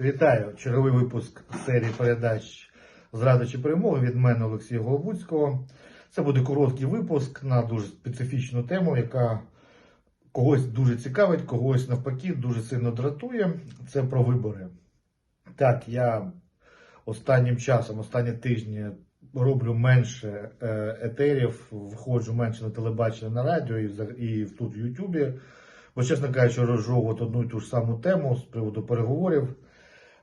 Вітаю! Черговий випуск серії передач «Зрада чи перемоги» від мене Олексія Голобуцького. Це буде короткий випуск на дуже специфічну тему, яка когось дуже цікавить, когось навпаки дуже сильно дратує. Це про вибори. Так, я останнім часом, останні тижні роблю менше е, етерів, виходжу менше на телебачення, на радіо і, тут в Ютубі. Бо, чесно кажучи, розжовувати одну і ту ж саму тему з приводу переговорів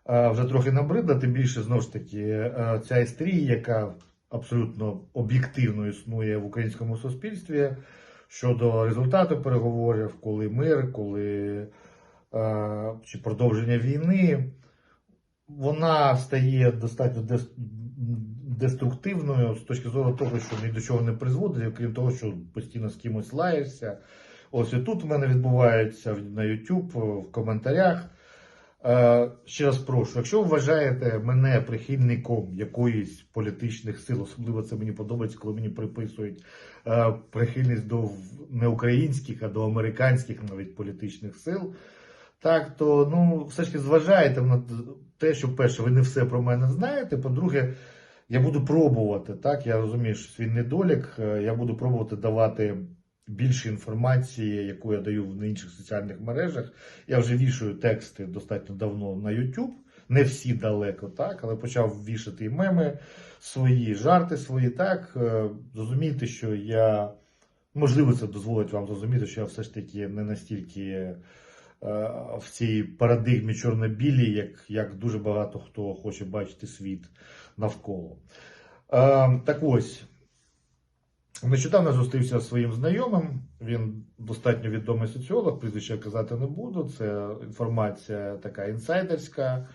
вже трохи набридла, тим більше знову ж таки е, ця історія, яка абсолютно об'єктивно існує в українському суспільстві щодо результату переговорів, коли мир, коли е, чи продовження війни, вона стає достатньо деструктивною з точки зору того, що ні до чого не призводить, окрім того, що постійно з кимось лаєшся. Ось і тут в мене відбувається на YouTube, в коментарях. Е, Ще раз прошу, якщо вважаєте мене прихильником якоїсь політичних сил, особливо це мені подобається, коли мені приписують е, прихильність до не українських, а до американських навіть політичних сил, так, то ну, все ж таки зважайте на те, що перше, ви не все про мене знаєте. По-друге, я буду пробувати, так, я розумію, що свій недолік, е, я буду пробувати давати більше інформації, яку я даю в інших соціальних мережах. Я вже вішаю тексти достатньо давно на YouTube. Не всі далеко, так, але почав вішати і меми свої, жарти свої. Так, Е, зрозумійте, що я можливо це дозволить вам зрозуміти, що я все ж таки не настільки е, в цій парадигмі чорно-білій, як, як дуже багато хто хоче бачити світ навколо. Е, так ось. Нещодавно зустрівся зі своїм знайомим. Він достатньо відомий соціолог, прізвище казати не буду. Це інформація така інсайдерська.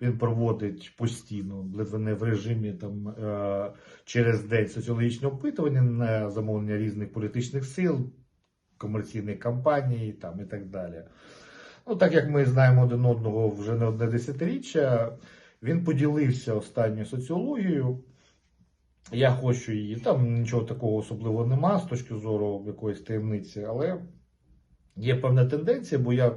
Він проводить постійно, ледве не в режимі там е, через день соціологічні опитування на замовлення різних політичних сил, комерційних кампаній там і так далі. Ну, так як ми знаємо один одного вже не одне десятиріччя, він поділився останньою соціологією. Я хочу її. Там нічого такого особливого нема з точки зору якоїсь таємниці, але є певна тенденція, бо я,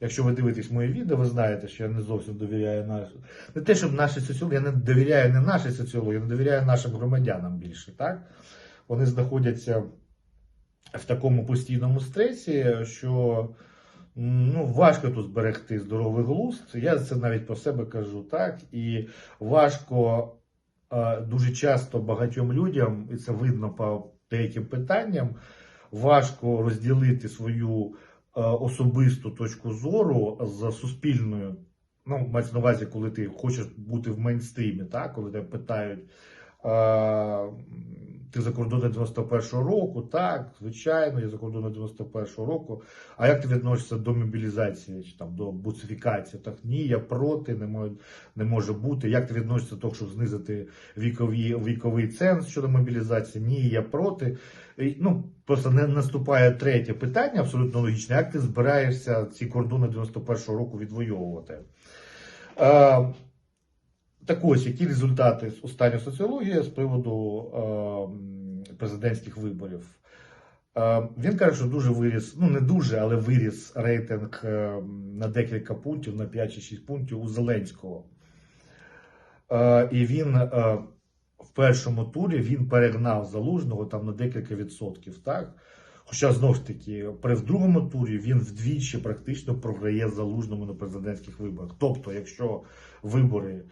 якщо ви дивитесь мої відео, ви знаєте, що я не зовсім довіряю наш... Не те, щоб наші соціологи, я не довіряю не нашій соціології, я не довіряю нашим громадянам більше. Так? Вони знаходяться в такому постійному стресі, що ну, важко тут зберегти здоровий глузд. Я це навіть про себе кажу, так, і важко дуже часто багатьом людям, і це видно по деяким питанням, важко розділити свою особисту точку зору з суспільною. Ну, мається на увазі, коли ти хочеш бути в мейнстрімі, так? коли тебе питають, ти за кордоном 91-го року, так, звичайно, я за кордоном 91-го року. А як ти відносишся до мобілізації чи там до буцифікації? Так ні, я проти, не може, не може бути. Як ти відносишся до того, щоб знизити вікові, віковий ценз щодо мобілізації? Ні, я проти. Ну, просто не наступає третє питання, абсолютно логічне. Як ти збираєшся ці кордони 91-го року відвоювати? Е, так ось, які результати останньої соціології з приводу е, президентських виборів? Е, він каже, що дуже виріс, ну не дуже, але виріс рейтинг е, на декілька пунктів, на 5 чи 6 пунктів у Зеленського. Е, і він е, в першому турі він перегнав залужного там на декілька відсотків. Так? Хоча знову ж таки, при в другому турі він вдвічі практично програє залужному на президентських виборах. Тобто, якщо вибори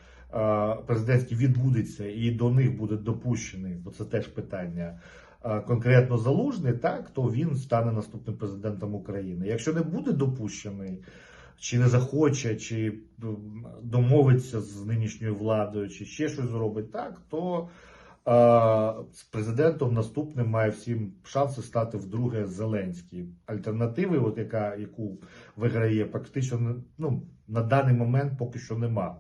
президентські відбудуться і до них буде допущений, бо це теж питання. е, Конкретно залужний, так то він стане наступним президентом України. Якщо не буде допущений, чи не захоче, чи домовиться з нинішньою владою, чи ще щось зробить так, то е, з президентом наступним має всім шанси стати вдруге Зеленський. Альтернативи, от яка яку виграє, практично ну, на даний момент поки що нема.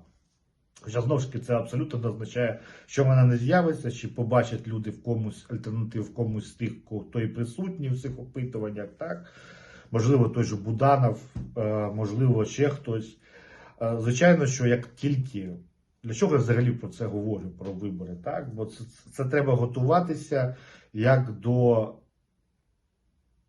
Хоча знову ж таки це абсолютно не означає, що вона не з'явиться, чи побачать люди в комусь альтернатив в комусь з тих, хто і присутній в цих опитуваннях, так? Можливо, той же Буданов, е, можливо, ще хтось. Е, Звичайно, що як тільки для чого я взагалі про це говорю, про вибори, так? Бо це, це треба готуватися як до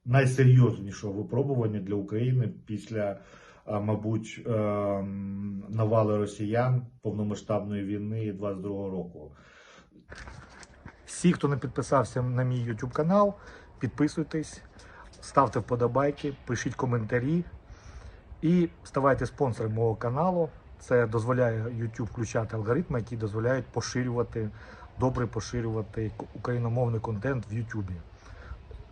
найсерйознішого випробування для України після мабуть, ем, навали росіян повномасштабної війни 22-го року. Всі, хто не підписався на мій YouTube канал, підписуйтесь, ставте вподобайки, пишіть коментарі і ставайте спонсором мого каналу. Це дозволяє YouTube включати алгоритми, які дозволяють поширювати, добре поширювати україномовний контент в YouTube.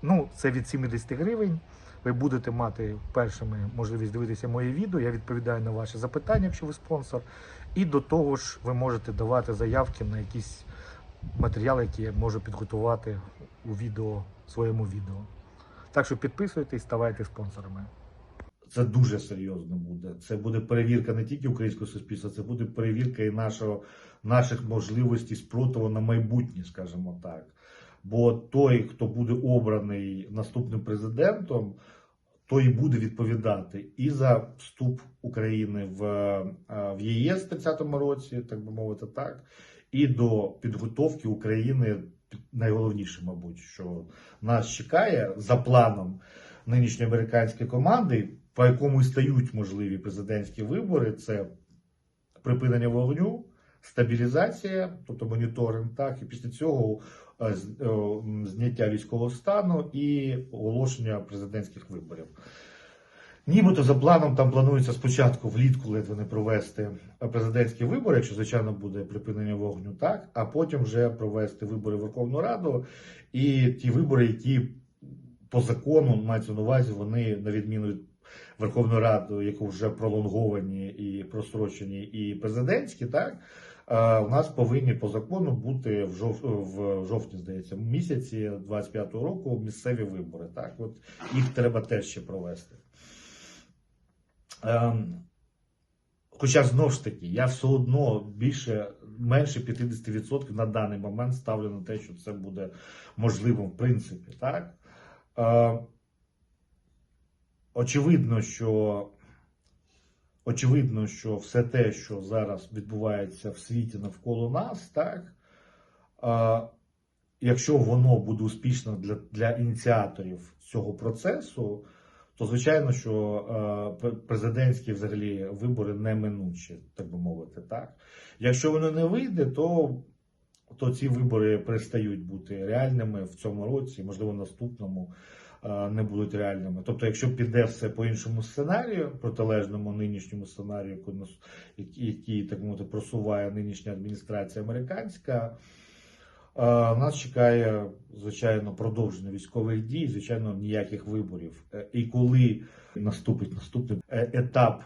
Ну, це від 70 гривень. Ви будете мати першими можливість дивитися мої відео. Я відповідаю на ваші запитання, якщо ви спонсор. І до того ж, ви можете давати заявки на якісь матеріали, які я можу підготувати у відео, своєму відео. Так що підписуйтесь, ставайте спонсорами. Це дуже серйозно буде. Це буде перевірка не тільки українського суспільства, це буде перевірка і нашого, наших можливостей спротиву на майбутнє, скажімо так. Бо той, хто буде обраний наступним президентом, той і буде відповідати і за вступ України в, е, в ЄС в 30-му році, так би мовити, так, і до підготовки України, найголовніше, мабуть, що нас чекає за планом нинішньої американської команди, по якому і стають можливі президентські вибори, це припинення вогню, стабілізація, тобто моніторинг, так, і після цього зняття військового стану і оголошення президентських виборів. Нібито за планом там планується спочатку влітку ледве не провести президентські вибори, якщо звичайно буде припинення вогню, так, а потім вже провести вибори в Верховну Раду і ті вибори, які по закону мається на увазі, вони на відміну від Верховної Ради, яку вже пролонговані і просрочені, і президентські, так е, у нас повинні по закону бути в жов... в жовтні, здається, місяці 25-го року місцеві вибори. Так, от їх треба теж ще провести. Ем, Хоча знову ж таки, я все одно більше менше 50% на даний момент ставлю на те, що це буде можливим в принципі. Так? Е, очевидно, що очевидно, що все те, що зараз відбувається в світі навколо нас, так, якщо воно буде успішно для, для ініціаторів цього процесу, то звичайно, що президентські взагалі вибори неминучі, так би мовити, так. Якщо воно не вийде, то, то ці вибори перестають бути реальними в цьому році, можливо, наступному не будуть реальними. Тобто, якщо піде все по іншому сценарію, протилежному нинішньому сценарію, який, так мовити, просуває нинішня адміністрація американська. Е, Нас чекає, звичайно, продовження військових дій, звичайно, ніяких виборів. Е, І коли наступить наступний е, етап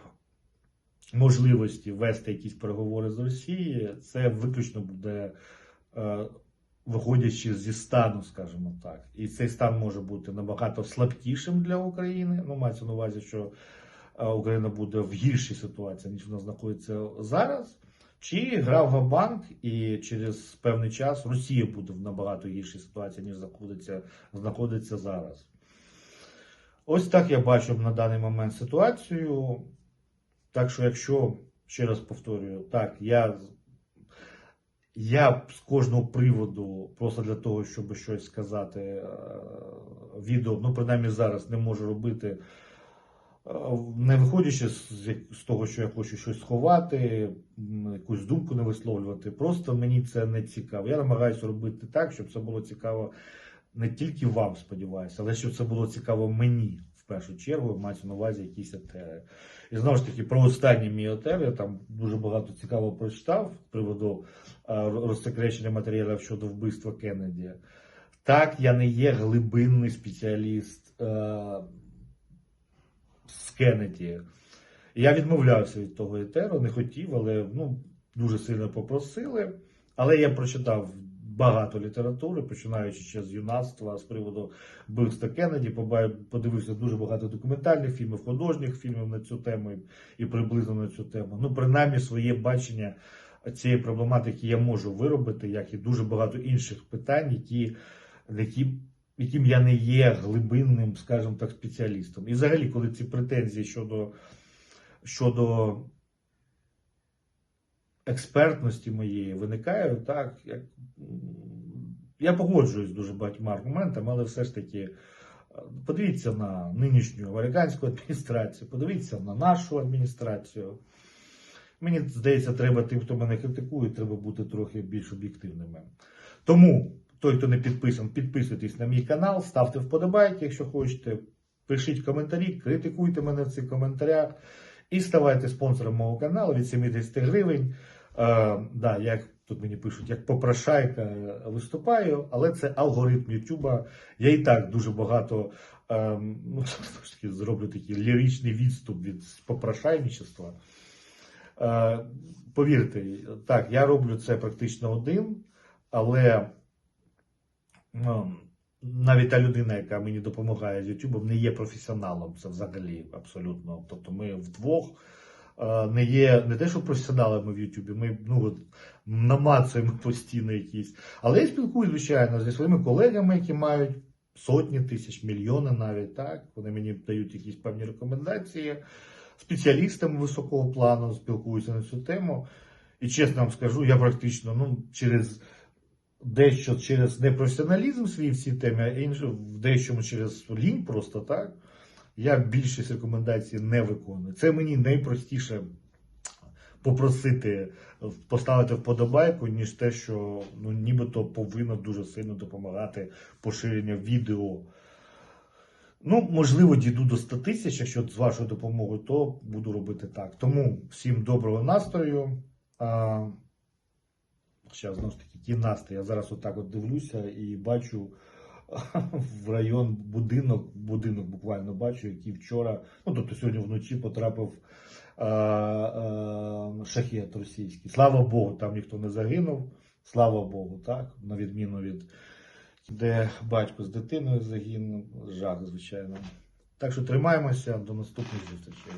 можливості вести якісь переговори з Росією, це виключно буде е, виходячи зі стану, скажімо так. І цей стан може бути набагато слабкішим для України. Ну, мається на увазі, що е, Україна буде в гіршій ситуації, ніж вона знаходиться зараз. Чи грав Габанк, і через певний час Росія буде в набагато гіршій ситуації, ніж знаходиться, знаходиться зараз. Ось так я бачу на даний момент ситуацію. Так що, якщо, ще раз повторюю, так, я, я з кожного приводу, просто для того, щоб щось сказати, е, відео, ну, принаймні зараз не можу робити. Е, Не виходячи з, того, що я хочу щось сховати, якусь думку не висловлювати, просто мені це не цікаво. Я намагаюся робити так, щоб це було цікаво не тільки вам, сподіваюся, але щоб це було цікаво мені першу чергу, мається на увазі якісь етери. І знову ж таки, про останній мій етер, я там дуже багато цікавого прочитав з приводу е, розсекречення матеріалів щодо вбивства Кеннеді. Так, я не є глибинний спеціаліст. Е, з Кеннеді. Я відмовлявся від того етеру, не хотів, але ну, дуже сильно попросили. Але я прочитав багато літератури, починаючи ще з юнацтва з приводу вбивства Кеннеді, подивився дуже багато документальних фільмів, художніх фільмів на цю тему і приблизно на цю тему. Ну, принаймні, своє бачення цієї проблематики я можу виробити, як і дуже багато інших питань, які, які яким я не є глибинним, скажімо так, спеціалістом. І взагалі, коли ці претензії щодо, щодо експертності моєї виникають, так, як, я погоджуюсь з дуже багатьма аргументами, але все ж таки Подивіться на нинішню американську адміністрацію, подивіться на нашу адміністрацію. Мені здається, треба тим, хто мене критикує, треба бути трохи більш об'єктивними. Тому, той, хто не підписаний, підписуйтесь на мій канал, ставте вподобайки, якщо хочете, пишіть коментарі, критикуйте мене в цих коментарях і ставайте спонсором мого каналу від 70 гривень. Е, да, як тут мені пишуть, як попрошайка виступаю, але це алгоритм Ютуба. Я і так дуже багато е, ну, зроблю такий ліричний відступ від попрошайничества. Е, повірте, так, я роблю це практично один, але ну, навіть та людина, яка мені допомагає з Ютубом, не є професіоналом. Це взагалі абсолютно. Тобто ми вдвох не є не те, що професіоналами в Ютубі, ми ну, намацуємо постійно якісь. Але я спілкуюся, звичайно, зі своїми колегами, які мають сотні тисяч, мільйони навіть так. Вони мені дають якісь певні рекомендації. Спеціалістами високого плану спілкуюся на цю тему. І чесно вам скажу, я практично ну, через дещо через непрофесіоналізм свій в цій темі, а інше в дещому через лінь просто так. Я більшість рекомендацій не виконую. Це мені найпростіше попросити поставити вподобайку, ніж те, що ну, нібито повинно дуже сильно допомагати поширення відео. Ну, можливо, дійду до 100 тисяч, якщо з вашою допомогою, то буду робити так. Тому всім доброго настрою. А, знову ж таки, який настрій. Я зараз отак от дивлюся і бачу в район будинок, будинок буквально бачу, який вчора, ну тобто сьогодні вночі потрапив а, а, шахет російський. Слава Богу, там ніхто не загинув. Слава Богу, так, на відміну від де батько з дитиною загинув. Жах, звичайно. Так що тримаємося до наступних зустрічей.